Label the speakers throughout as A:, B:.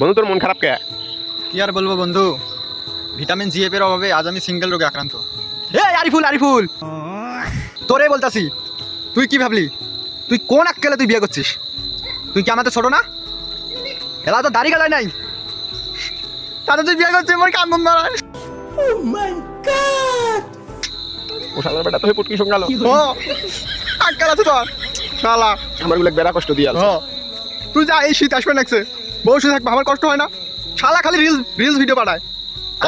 A: বন্ধু তোর মন খারাপ কে?
B: কি আর বলব বন্ধু? ভিটামিন জি এর অভাবে আজ আমি সিঙ্গেল রোগে আক্রান্ত। এই আরিফুল আরিফুল! তোরে বলতাছি তুই কি ভাবলি? তুই কোন আক্কেলে তুই বিয়ে করছিস? তুই কি আমাদের ছোট না? এলা তো দাড়ি গালায় নাই। তাতে তুই বিয়ে করছিস আমার কান্দন দাঁড়ায়
A: ও শালার বেটা তো হয়ে পুটকি সঙ্গালো
B: ও আক্কেল আছে তোর শালা।
A: আমারগুলো বেড়া কষ্ট দিয়ে
B: তুই যা এই শীত আসবে নাকছে বউ শুয়ে থাকবে আমার কষ্ট হয় না। শালা খালি রিলস রিলস ভিডিও পাঠায়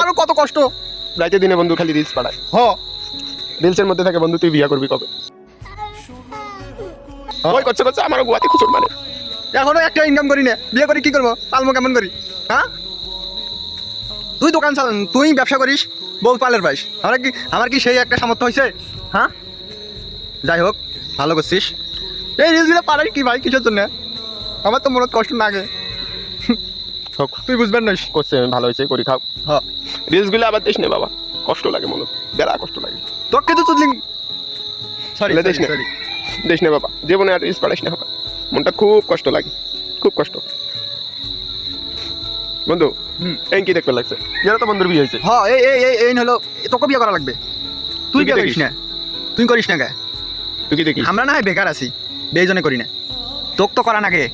B: আরও কত কষ্ট?
A: রাইতে দিনে বন্ধু খালি রিলস পাঠায়
B: হ।
A: রিলসের মধ্যে থাকে বন্ধু তুই বিয়া করবি কবে? ওই করছে করছে আমার গুয়াতে খুচুর মানে।
B: এখনও একটা ইনকাম করি না। বিয়ে করি কি করব? পালমো কেমন করি? হ্যাঁ তুই দোকান চালান তুই ব্যবসা করিস বউ পালের পাইস আমার কি আমার কি সেই একটা সামর্থ্য হয়েছে হ্যাঁ যাই হোক ভালো করছিস। এই রিলসগুলো পারাই কি ভাই কিছুর জন্য? আমার তো মনে কষ্ট লাগে।
A: হোক
B: তুই বুঝবেন না
A: করছে ভালো হয়েছে করি খাও।
B: হ্যাঁ।
A: রিলসগুলো আবার দিস না বাবা। কষ্ট লাগে মনে বেড়া কষ্ট লাগে।
B: তোর কিন্তু সরি
A: না। না বাবা। জীবনে আর রিলস পাঠাইস না বাবা। মনটা খুব কষ্ট লাগে। খুব কষ্ট। বন্ধু। এই কি দেখতে লাগছে? তো বন্ধুর বিয়ে হয়েছে।
B: হ্যাঁ এই এই এই এই হলো তোকে বিয়ে করা লাগবে? তুই
A: কি
B: বিয়ে করিস? না? তুই করিস না কে?
A: তুই কি দেখিস?
B: আমরা না হয় বেকার আছি। বেজনে করি না। তোক তো করা না গে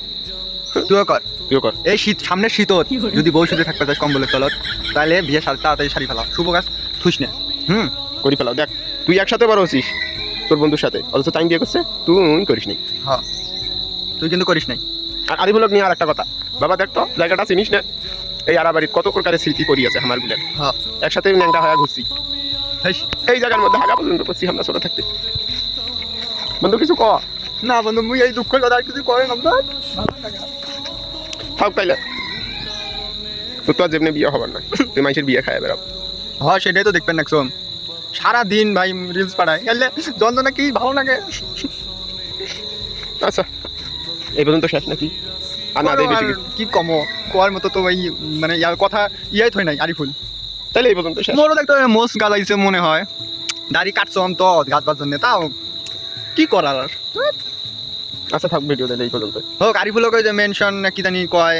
B: তুইও কর।
A: তুইও কর।
B: এই শীত সামনের শীত যদি বউ শুধু থাকতে চাস কম্বলের তলত তাহলে বিয়ে সার তাড়াতাড়ি শাড়ি ফেলাও। শুভ গাছ থুস না। হুম?
A: করি ফেলাও। দেখ তুই একসাথে বড় হচ্ছিস তোর বন্ধুর সাথে। অথচ টাইম বিয়ে করছে তুই করিস নি
B: হ্যাঁ তুই কিন্তু করিস নাই।
A: আর আরিফুলক নিয়ে আর একটা কথা। বাবা দেখ তো জায়গাটা চিনিস না? এই আরাবাড়ির কত প্রকারের স্মৃতি পড়ি আছে আমার গুলের
B: হ্যাঁ
A: একসাথে ন্যাংটা হয়ে ঘুরছি। এই জায়গার মধ্যে হাগা পর্যন্ত করছি আমরা ছোট থাকতে। বন্ধু কিছু ক?
B: না বন্ধু মুই এই দুঃখ কথা আর কিছু করে না
A: থাক তাইলে তোর তো আর যেমনি বিয়ে হবার না তুই মানুষের বিয়ে খায় বেড়াও।
B: হ্যাঁ সেটাই তো দেখবেন শোন সারা দিন ভাই রিলস পাঠায় গেলে যন্ত্রণা কি ভালো লাগে?
A: আচ্ছা এই পর্যন্ত শেষ নাকি? আর না
B: আর কি কমো কোয়ার মতো তো এই মানে ইয়ার কথা ইয়াই থই নাই আরিফুল
A: তাহলে এই পর্যন্ত শেষ।
B: মোরও দেখতে মোস গালাইছে মনে হয়। দাড়ি কাটছম তো গাছবার জন্য তাও কি করার আর?
A: আচ্ছা থাক ভিডিও তাহলে এই পর্যন্ত
B: হোক আরিফুলকে যে মেনশন না কি জানি কয়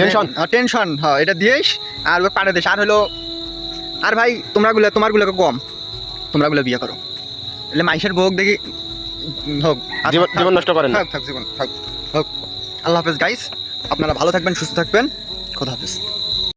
A: Tension?
B: টেনশন হ্যাঁ এটা দিয়েস আর ওই পাঠে দিস আর হলো আর ভাই তোমরা গুলো তোমার গুলোকে কম তোমরা গুলো বিয়ে করো એટલે মাইশের ভোগ দেখি উম, হোক আর
A: জীবন
B: থাক-
A: জীবন নষ্ট করেন না
B: থাক থাক জীবন থাক হোক আল্লাহ হাফেজ গাইস আপনারা ভালো থাকবেন সুস্থ থাকবেন খোদা হাফেজ